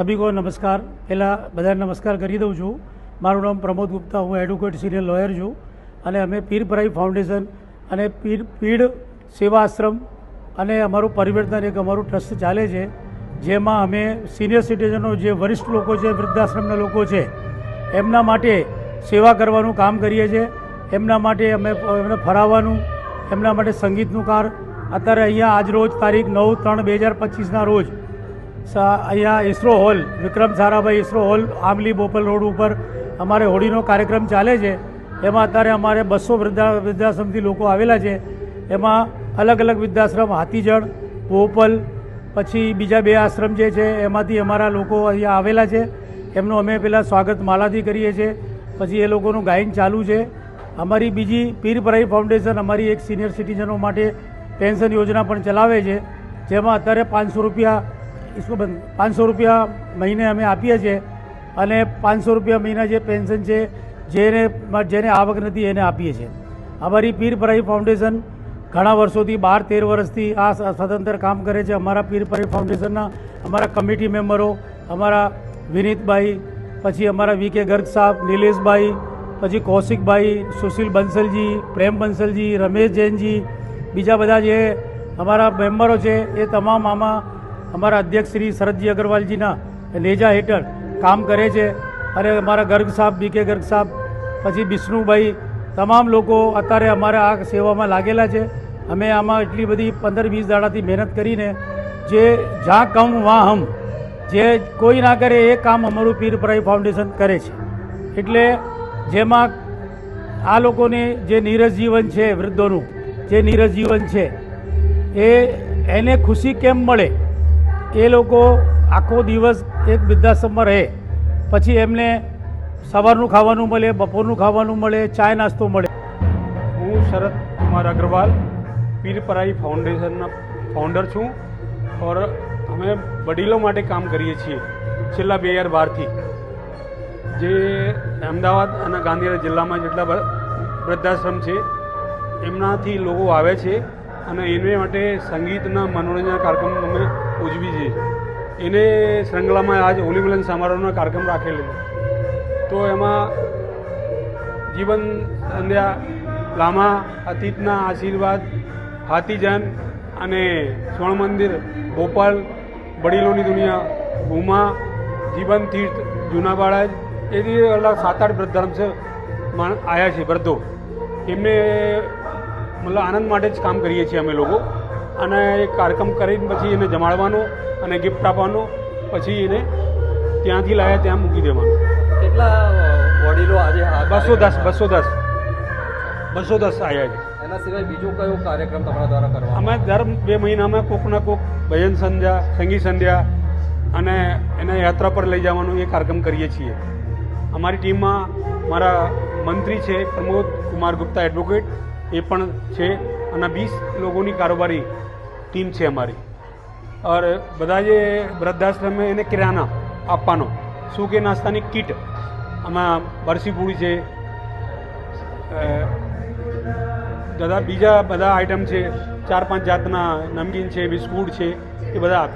સભી કો નમસ્કાર. પહેલાં બધાને નમસ્કાર કરી દઉં છું. મારું નામ પ્રમોદ ગુપ્તા, હું એડવોકેટ સિનિયર લોયર છું અને અમે પીરભરાઈ ફાઉન્ડેશન અને પીર, પીડ સેવા આશ્રમ અને અમારું પરિવર્તન એક અમારું ટ્રસ્ટ ચાલે છે. જેમાં અમે સિનિયર સિટીઝનો જે વરિષ્ઠ લોકો છે, વૃદ્ધાશ્રમના લોકો છે, એમના માટે સેવા કરવાનું કામ કરીએ છીએ. એમના માટે અમે એમને ફરાવવાનું, એમના માટે સંગીતનું કાર. અત્યારે અહીંયા આજ રોજ તારીખ નવ ત્રણ બે હજાર પચીસના રોજ અહીંયા ISRO hall, Vikram Sarabhai ISRO hall Ambli Bopal road ઉપર અમારે હોળીનો કાર્યક્રમ ચાલે છે. એમાં અત્યારે અમારે બસો વૃદ્ધા, વૃદ્ધાશ્રમથી લોકો આવેલા છે. એમાં અલગ અલગ વૃદ્ધાશ્રમ હાથીજણ બોપલ, પછી બીજા બે આશ્રમ જે છે, એમાંથી અમારા લોકો અહીંયા આવેલા છે. એમનું અમે પહેલાં સ્વાગત માલાથી કરીએ છીએ. પછી એ લોકોનું ગાયન ચાલુ છે. અમારી બીજી પીરપરાઈ ફાઉન્ડેશન અમારી એક સિનિયર સિટીઝનો માટે પેન્શન યોજના પણ ચલાવે છે. જેમાં અત્યારે પાંચસો રૂપિયા इसको બંધ પાંચસો રૂપિયા મહિને અમે આપીએ છીએ અને પાંચસો રૂપિયા મહિના જે પેન્શન છે જેને જેને આવક નથી એને આપીએ છીએ અમારી પીર ભરાઈ ફાઉન્ડેશન ઘણા વર્ષોથી બાર તેર વર્ષથી આ સ- સદંતર કામ કરે છે અમારા પીર ભરાઈ ફાઉન્ડેશનના અમારા કમિટી મેમ્બરો અમારા વિનીતભાઈ પછી અમારા વી કે ગર્ગ સાહેબ નિલેશભાઈ પછી કૌશિકભાઈ સુશીલ બંસલજી પ્રેમ બંસલજી રમેશ જૈનજી બીજા બધા જે અમારા મેમ્બરો છે એ તમામ આમાં અમારા અધ્યક્ષ શ્રી શરદજી અગ્રવાલજીના નેજા હેઠળ કામ કરે છે. અને અમારા ગર્ગ સાહેબ, બી કે ગર્ગ સાહેબ, પછી વિષ્ણુભાઈ તમામ લોકો અત્યારે અમારા આ સેવામાં લાગેલા છે. અમે આમાં એટલી બધી પંદર વીસ દાડાથી મહેનત કરીને જે જ્યાં કહું વहाँ હમ, જે કોઈ ના કરે એ કામ અમારું પીરપરાઈ ફાઉન્ડેશન કરે છે. એટલે જેમાં આ લોકોને જે નીરજ જીવન છે, વૃદ્ધોનું, જે નીરજ જીવન છે, એ એને ખુશી કેમ મળે? એ લોકો આખો દિવસ એક વૃદ્ધાશ્રમમાં રહે, પછી એમને સવારનું ખાવાનું મળે, બપોરનું ખાવાનું મળે, ચાય નાસ્તો મળે. હું શરદ કુમાર અગ્રવાલ પીરપરાઈ ફાઉન્ડેશનના ફાઉન્ડર છું ઓર અમે વડીલો માટે કામ કરીએ છીએ છેલ્લા બે હજાર બારથી. જે અમદાવાદ અને ગાંધીનગર જિલ્લામાં જેટલા વૃદ્ધાશ્રમ છે, એમનાથી લોકો આવે છે અને એને માટે સંગીતના મનોરંજન કાર્યક્રમ અમે ઉજવી છીએ એને શ્રૃંખલામાં આજ હોલી મિલન સમારોહનો કાર્યક્રમ રાખેલો તો એમાં જીવન સંધ્યા, લામા, અતીતના આશીર્વાદ, હાથીજન અને સ્વર્ણ મંદિર ભોપાલ વડીલોની દુનિયા ગુમા જીવન તીર્થ, જૂના બાળાજ એથી અલગ સાત આઠ વૃદ્ધાશ્રમ છે આવ્યા છે વૃદ્ધો. એમને મતલબ આનંદ માટે જ કામ કરીએ છીએ અમે લોકો. અને એ કાર્યક્રમ કરીને પછી એને જમાડવાનો અને ગિફ્ટ આપવાનો પછી એને ત્યાંથી લાવ્યા ત્યાં મૂકી દેવાનું. કેટલા વડીલો આજે બસો દસ બસો દસ. બસો દસ આવ્યા છે. એના સિવાય બીજો કયો કાર્યક્રમ તમારા દ્વારા કરવા અમે દર બે મહિનામાં કોક ના કોક ભજન સંધ્યા સંગીત સંધ્યા અને એને યાત્રા પર લઈ જવાનો એ કાર્યક્રમ કરીએ છીએ. અમારી ટીમમાં મારા મંત્રી છે પ્રમોદ કુમાર ગુપ્તા એડવોકેટ એ પણ છે અને વીસ લોકોની કારોબારી ટીમ છે અમારી. ઓર બધા જે વૃદ્ધાશ્રમે એને કિરાના આપવાનો. શું કે નાસ્તાની કીટ? આમાં બરસી પૂરી છે. બધા બીજા બધા આઈટમ છે. ચાર પાંચ જાતના નમકીન છે, બિસ્કુટ છે, એ બધા